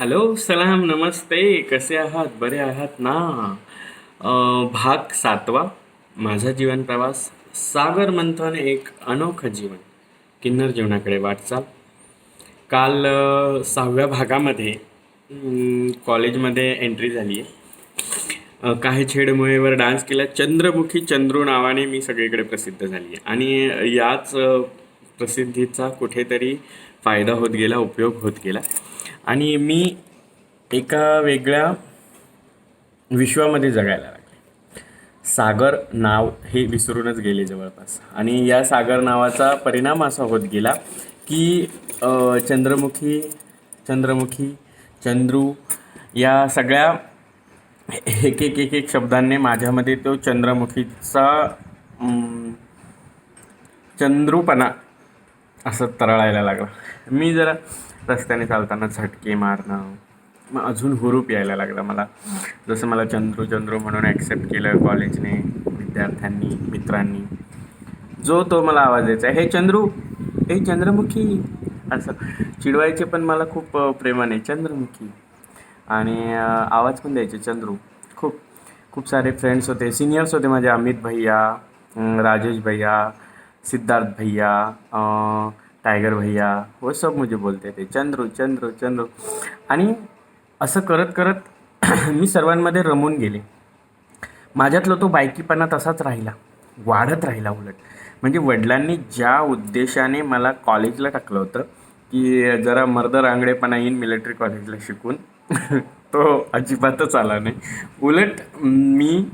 Hello सलाम नमस्ते कसे आहात? बरे आहात ना? भाग सातवा माझा जीवन प्रवास सागर मंथन एक अनोखं जीवन किन्नर जीवनाकडे वाटचाल. काल सहाव्या भागामध्ये कॉलेजमध्ये एंट्री झाली आहे. काही छेडमुळेवर डान्स केला. चंद्रमुखी चंद्रू नावाने मी सगळीकडे प्रसिद्ध झाली आहे. आणि याच प्रसिद्धीचा कुठेतरी फायदा होत गेला उपयोग होत गेला. आणि मी एका वेगळ्या विश्वामध्ये जगायला लागले. सागर नाव हे विसरूनच गेले जवळपास. आणि या सागर नावाचा परिणाम असा होत गेला की चंद्रमुखी चंद्रमुखी चंद्रू या सगळ्या एक एक एक एक शब्दांनी माझ्यामध्ये तो चंद्रमुखीचा चंद्रूपणा असं तरळायला लागला. मी जरा रस्त्याने चालताना झटके मारणं मग अजून हुरूप यायला लागला मला. जसं मला चंद्रू चंद्रू म्हणून ॲक्सेप्ट केलं कॉलेजने विद्यार्थ्यांनी मित्रांनी. जो तो मला आवाज द्यायचा हे चंद्रू हे चंद्रमुखी. असं. चिडवायचे पण मला खूप प्रेमाने चंद्रमुखी. आणि आवाज पण द्यायचे चंद्रू. खूप खूप सारे फ्रेंड्स होते सिनियर्स होते माझे अमित भैया राजेश भैया सिद्धार्थ भैया टायगर भैया व सब मुझे बोलते ते चंद्रू चंद्रू चंद्रू. आणि असं करत करत मी सर्वांमध्ये रमून गेले. माझ्यातला तो बायकीपणा तसाच राहिला. वाढत राहिला उलट. म्हणजे वडिलांनी ज्या उद्देशाने मला कॉलेजला टाकलं होतं की जरा मर्द रांगडेपणा येईन मिलिटरी कॉलेजला शिकून तो अजिबातच आला नाही. उलट मी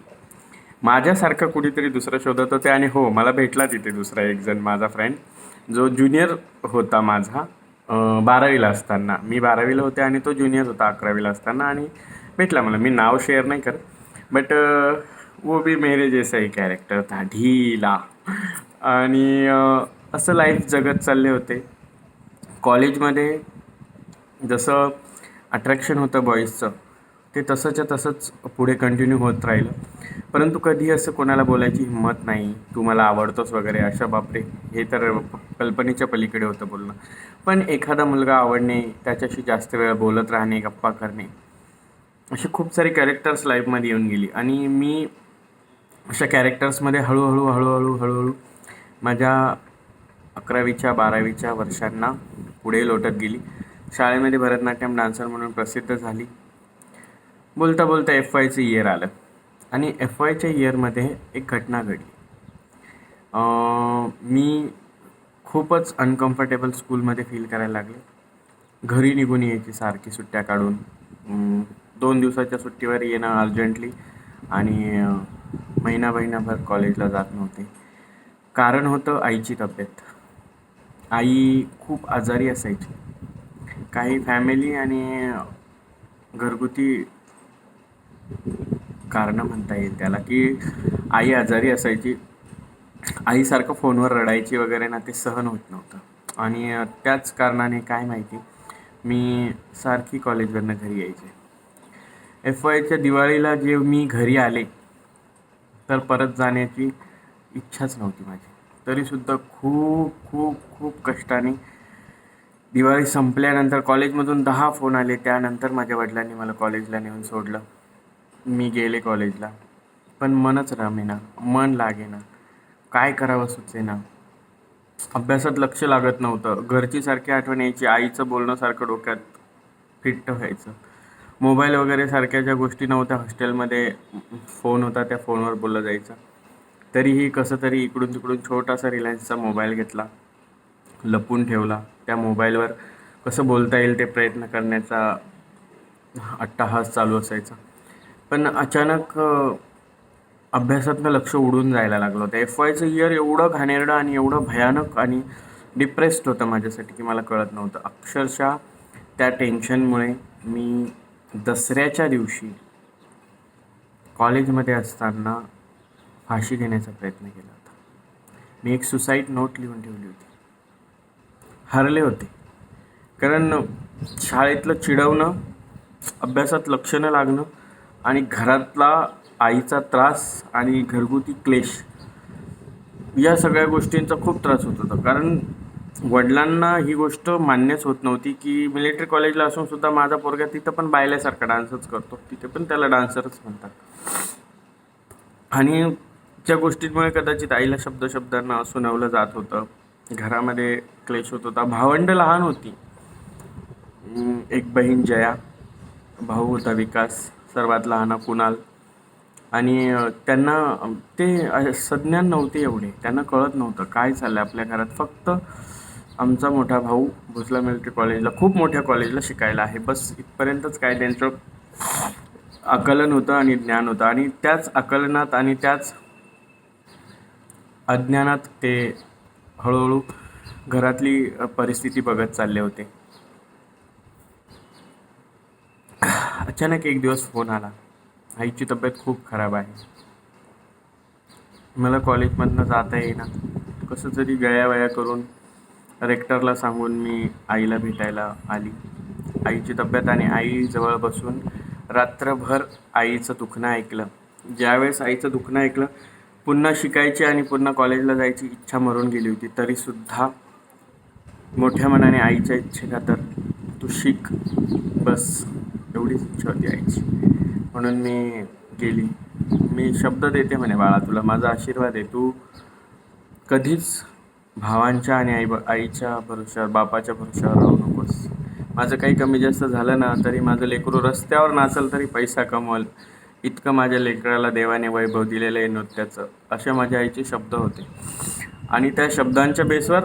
माझ्यासारखं कुणीतरी दुसरं शोधत होते आणि हो मला भेटला तिथे दुसरा एक जण माझा फ्रेंड जो ज्युनियर होता माझा बारावीला असताना. मी बारावीला होते आणि तो ज्युनियर होता अकरावीला असताना आणि भेटला मला. मी नाव शेअर नाही करत बट वो भी मेरे जैसा ही कॅरेक्टर था ढीला. आणि असं लाईफ जगत चालले होते. कॉलेजमध्ये जसं अट्रॅक्शन होतं बॉईजचं ते तसंच्या तसंच पुढे कंटिन्यू होत राहिलं. परंतु कधी असं कोणाला बोलायची हिंमत नाही. तू मला आवडतोस वगैरे अशा बापरे. हे तर कल्पनेच्या पलीकडे होतं बोलणं. पण एखादा मुलगा आवडणे त्याच्याशी जास्त वेळ बोलत राहणे गप्पा करणे असे खूप सारे कॅरेक्टर्स लाईफमध्ये येऊन गेली. आणि मी अशा कॅरेक्टर्समध्ये हळूहळू हळूहळू हळूहळू माझ्या अकरावीच्या बारावीच्या वर्षांना पुढे लोटत गेली. शाळेमध्ये भरतनाट्यम डान्सर म्हणून प्रसिद्ध झाली. बोलता बोलता एफ वायचं इयर आलं. आणि एफ वायच्या इयरमध्ये एक घटना घडली. मी खूपच अनकम्फर्टेबल स्कूलमध्ये फील करायला लागले. घरी निघून यायची सारखी सुट्ट्या काढून. दोन दिवसाच्या सुट्टीवर येणं अर्जंटली आणि महिना महिनाभर कॉलेजला जात नव्हते. कारण होतं आईची तब्येत. आई खूप आजारी असायची. काही फॅमिली आणि घरगुती कारणं म्हणता येईल त्याला की आई आजारी असायची. आईसारखं फोनवर रडायची वगैरे ना ते सहन होत नव्हतं. आणि त्याच कारणाने काय माहिती मी सारखी कॉलेजवरनं घरी यायचे. एफ वायच्या दिवाळीला जे मी घरी आले तर परत जाण्याची इच्छाच नव्हती माझी. तरीसुद्धा खूप खूप खूप कष्टाने दिवाळी संपल्यानंतर कॉलेजमधून दहा फोन आले. त्यानंतर माझ्या वडिलांनी मला कॉलेजला नेऊन सोडलं. मी गेले कॉलेजला. पण मनच रमेना मन लागेना. काय करावं सुचेना. अभ्यासात लक्ष लागत नव्हतं. घरची सारखी आठवण यायची आईचं बोलणं सारखं डोक्यात फिट्ट व्हायचं. मोबाईल वगैरे सारख्या ज्या गोष्टी नव्हत्या हॉस्टेलमध्ये फोन होता त्या फोनवर बोललं जायचं. तरीही कसं तरी इकडून तिकडून छोटासा रिलायन्सचा मोबाईल घेतला लपून ठेवला. त्या मोबाईलवर कसं बोलता येईल ते प्रयत्न करण्याचा अट्टाहास चालू असायचा. पण अचानक अभ्यासातनं लक्ष उडून जायला लागलं होतं. एफ वायचं इयर एवढं घाणेरडं आणि एवढं भयानक आणि डिप्रेस्ड होतं माझ्यासाठी की मला कळत नव्हतं. अक्षरशः त्या टेन्शनमुळे मी दसऱ्याच्या दिवशी कॉलेजमध्ये असताना फाशी घेण्याचा प्रयत्न केला होता. मी एक सुसाईड नोट लिहून ठेवली होती. हरले होते. कारण शाळेतलं चिडवणं अभ्यासात लक्ष न लागणं आणि घरातला आईचा त्रास आणि घरगुती क्लेश या सगळ्या गोष्टींचा खूप त्रास होत होता. कारण वडिलांना ही गोष्ट मान्यच होत नव्हती की मिलिटरी कॉलेजला असून सुद्धा माझा पोरगा तिथं पण बायल्यासारखा डान्सच करतो. तिथे पण त्याला डान्सरच म्हणतात. आणि त्या गोष्टींमुळे कदाचित आईला शब्द शब्दांना सुनावलं जात होतं. घरामध्ये क्लेश होत होता. भावंड लहान होती. एक बहीण जया भाऊ होता विकास. सर्वात लहान कुणाल. आणि त्यांना ते संज्ञान नव्हते एवढे. त्यांना कळत नव्हतं काय चाललं आपल्या घरात. फक्त आमचा मोठा भाऊ भुसला मिलिटरी कॉलेजला खूप मोठ्या कॉलेजला शिकायला आहे. बस इथपर्यंतच काय त्यांचं आकलन होतं आणि ज्ञान होतं. आणि त्याच आकलनात आणि त्याच अज्ञानात ते हळूहळू घरातली परिस्थिती बघत चालले होते. अचानक एक दिवस फोन आला. आईची तब्येत खूप खराब आहे. मला कॉलेजमधनं जाता येईना. कसं तरी गळ्यावया करून रेक्टरला सांगून मी आईला भेटायला आली. आईची तब्येत आणि आईजवळ बसून रात्रभर आईचं दुखणं ऐकलं. ज्यावेळेस आईचं दुखणं ऐकलं पुन्हा शिकायची आणि पुन्हा कॉलेजला जायची इच्छा मरून गेली होती. तरीसुद्धा मोठ्या मनाने आईच्या इच्छेखातर तू शिक बस. एवढीच इच्छा होती आईची. म्हणून मी गेली. मी शब्द देते म्हणे बाळा तुला माझा आशीर्वाद आहे. तू कधीच भावांच्या आणि आई आईच्या भरोशावर बापाच्या भरोशावर राहू नकोस. माझं काही कमी जास्त झालं ना तरी माझं लेकरू रस्त्यावर नाचल तरी पैसा कमवल. इतकं माझ्या लेकराला देवाने वैभव दिलेलं आहे नृत्याचं असे माझ्या आईचे शब्द होते. आणि त्या शब्दांच्या बेसवर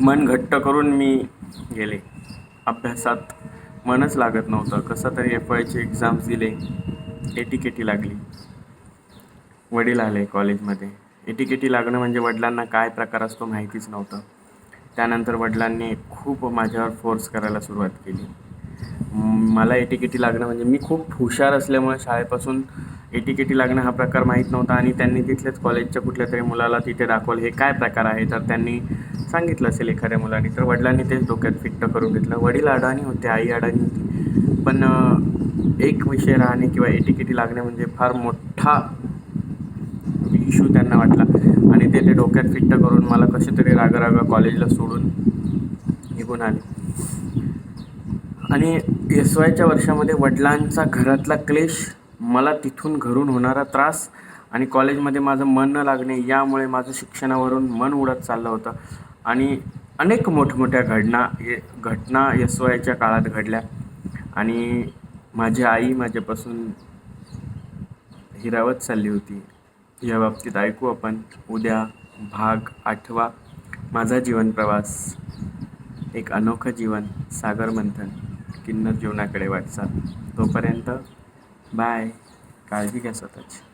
मन घट्ट करून मी गेले. अभ्यासात मनच लागत नव्हतं. कसं तरी एफ वायचे एक्झाम्स दिले एटीकेटी लागली. वडील आले कॉलेजमध्ये एटीकेटी लागणं म्हणजे वडिलांना काय प्रकार असतो माहितीच नव्हतं. त्यानंतर वडिलांनी खूप माझ्यावर फोर्स करायला सुरुवात केली. मला एटीकेटी लागणं म्हणजे मी खूप हुशार असल्यामुळे शाळेपासून एटीकेटी लागणं हा प्रकार माहीत नव्हता आणि त्यांनी तिथल्याच कॉलेजच्या कुठल्या तरी मुलाला तिथे दाखवलं. हे काय प्रकार आहे? तर त्यांनी सांगितलं असेल एखाद्या मुलाने. तर वडिलांनी तेच डोक्यात फिट्ट करून घेतलं. वडील अडाणी होते आई अडाणी होती. पण एक विषय राहणे किंवा एटीकेटी लागणे म्हणजे फार मोठा इश्यू त्यांना वाटला. आणि ते ते डोक्यात फिट्ट करून मला कसे तरी रागारागा कॉलेजला सोडून निघून आले. आणि एस वायच्या वर्षामध्ये वडिलांचा घरातला क्लेश मला तिथून घरून होणारा त्रास आणि कॉलेजमध्ये माझं मन न लागणे यामुळे माझं शिक्षणावरून मन उडत चाललं होतं. आणि अनेक मोठमोठ्या घडना ये घटना एस वायच्या काळात घडल्या. आणि माझी आई माझ्यापासून हिरावत चालली होती. या बाबतीत ऐकू आपण उद्या भाग आठवा. माझा जीवन प्रवास एक अनोखं जीवन सागर मंथन किन्नर जीवनाकडे वाटचाल. तोपर्यंत बाय. काळजी घ्या स्वतःची.